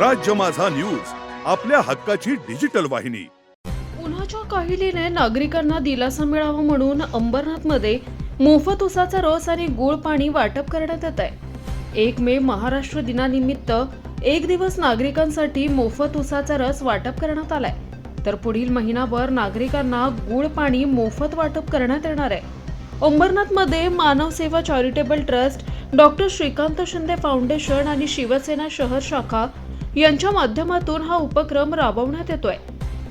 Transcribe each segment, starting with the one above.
राज्य माझा न्यूज आपल्या हक्काची डिजिटल वाहिनी. उन्हाच्या काहिलीने नागरिकांना दिलासा मिळावा म्हणून अंबरनाथमध्ये मोफत उसाचा रस आणि गुळ पाणी वाटप करण्यात येत आहे. एक मे महाराष्ट्र दिनानिमित्त एक दिवस नागरिकांसाठी मोफत उसाचा रस वाटप करण्यात आलाय. तर पुढील महिनाभर नागरिकांना गुळ पाणी मोफत वाटप करण्यात येणार आहे. अंबरनाथमध्ये मानव सेवा charitable trust doctor Shrikant Shinde foundation आणि शिवसेना शहर शाखा यांच्या माध्यमातून हा उपक्रम राबवण्यात येतोय.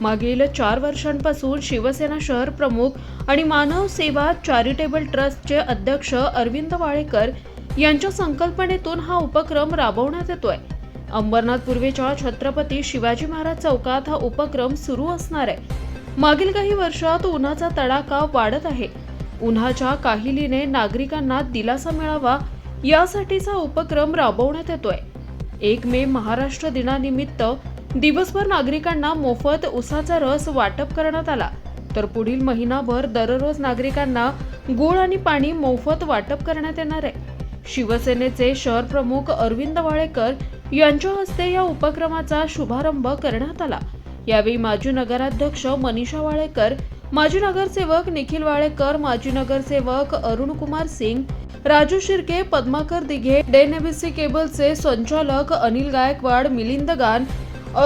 मागील चार वर्षांपासून शिवसेना शहर प्रमुख आणि मानव सेवा चॅरिटेबल ट्रस्टचे अध्यक्ष अरविंद वाळेकर यांच्या संकल्पनेतून हा उपक्रम राबवण्यात येतोय. अंबरनाथ पूर्वेच्या छत्रपती शिवाजी महाराज चौकात हा उपक्रम सुरू असणार आहे. मागील काही वर्षात उन्हाचा तडाखा वाढत आहे. उन्हाच्या काहिलीने नागरिकांना दिलासा मिळावा यासाठीचा उपक्रम राबवण्यात येतोय. एक मे महाराष्ट्र दिनानिमित्त दिवसभर नागरिकांना मोफत उसाचा रस वाटप करण्यात आला. तर पुढील महिनाभर दररोज नागरिकांना गुळ आणि पाणी मोफत वाटप करण्यात येणार आहे. शिवसेनेचे शहर प्रमुख अरविंद वाळेकर यांच्या हस्ते या उपक्रमाचा शुभारंभ करण्यात आला. यावेळी माजी नगराध्यक्ष मनीषा वाळेकर माजी नगरसेवक निखिल वाळेकर माजी नगरसेवक अरुण कुमार सिंग राजू शिर्के पद्माकर दिघे डेनएबीसी केबलचे संचालक अनिल गायकवाड मिलिंद गान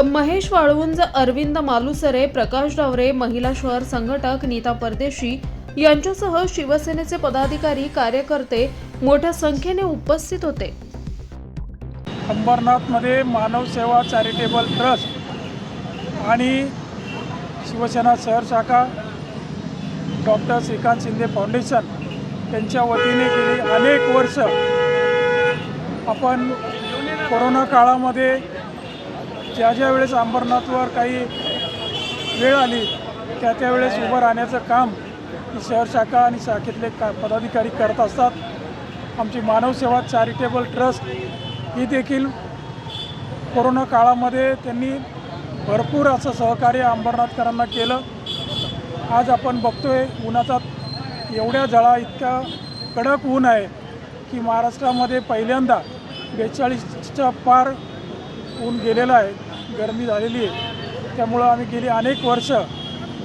महेश वाळुंज अरविंद मालुसरे प्रकाश डावरे महिला शहर संघटक नीता परदेशी यांच्यासह शिवसेनेचे पदाधिकारी कार्यकर्ते मोठ्या संख्येने उपस्थित होते. अंबरनाथमध्ये मानव सेवा चॅरिटेबल ट्रस्ट आणि शिवसेना शहर शाखा डॉक्टर श्रीकांत शिंदे फाउंडेशन त्यांच्या वतीने गेली अनेक वर्ष आपण कोरोना काळामध्ये ज्या ज्या वेळेस अंबरनाथवर काही वेळ आली त्या त्यावेळेस उभं राहण्याचं काम शहर शाखा आणि शाखेतले का पदाधिकारी करत असतात. आमची मानवसेवा चॅरिटेबल ट्रस्ट ही देखील कोरोना काळामध्ये त्यांनी भरपूर असं सहकार्य अंबरनाथकरांना केलं. आज आपण बघतोय उन्हाचा एवढ्या जळा इतका कडक ऊन आहे की महाराष्ट्रामध्ये पहिल्यांदा बेचाळीसच्या पार ऊन गेलेलं आहे गरमी झालेली आहे. त्यामुळं आम्ही गेली अनेक वर्ष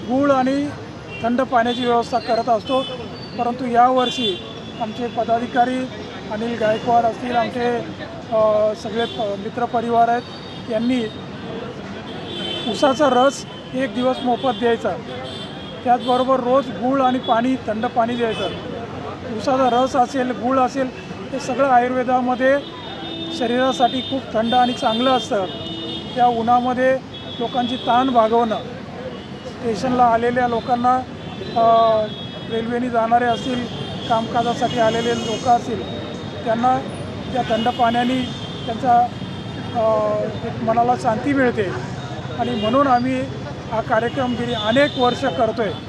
गूळ आणि थंड पाण्याची व्यवस्था करत असतो. परंतु यावर्षी आमचे पदाधिकारी अनिल गायकवाड असतील आमचे सगळे प मित्रपरिवार आहेत यांनी उसाचा रस एक दिवस मोफत द्यायचा. त्याचबरोबर रोज गूळ आणि पाणी थंड पाणी द्यायचं. उसाचा रस असेल गूळ असेल हे सगळं आयुर्वेदामध्ये शरीरासाठी खूप थंड आणि चांगलं असतं. त्या उन्हामध्ये लोकांची ताण भागवणं. स्टेशनला आलेल्या लोकांना रेल्वेने जाणारे असतील कामकाजासाठी आलेले लोक असतील त्यांना त्या थंड पाण्याने त्यांचा एक मनाला शांती मिळते. आणि म्हणून आम्ही हा कार्यक्रम गेली अनेक वर्ष करतो आहे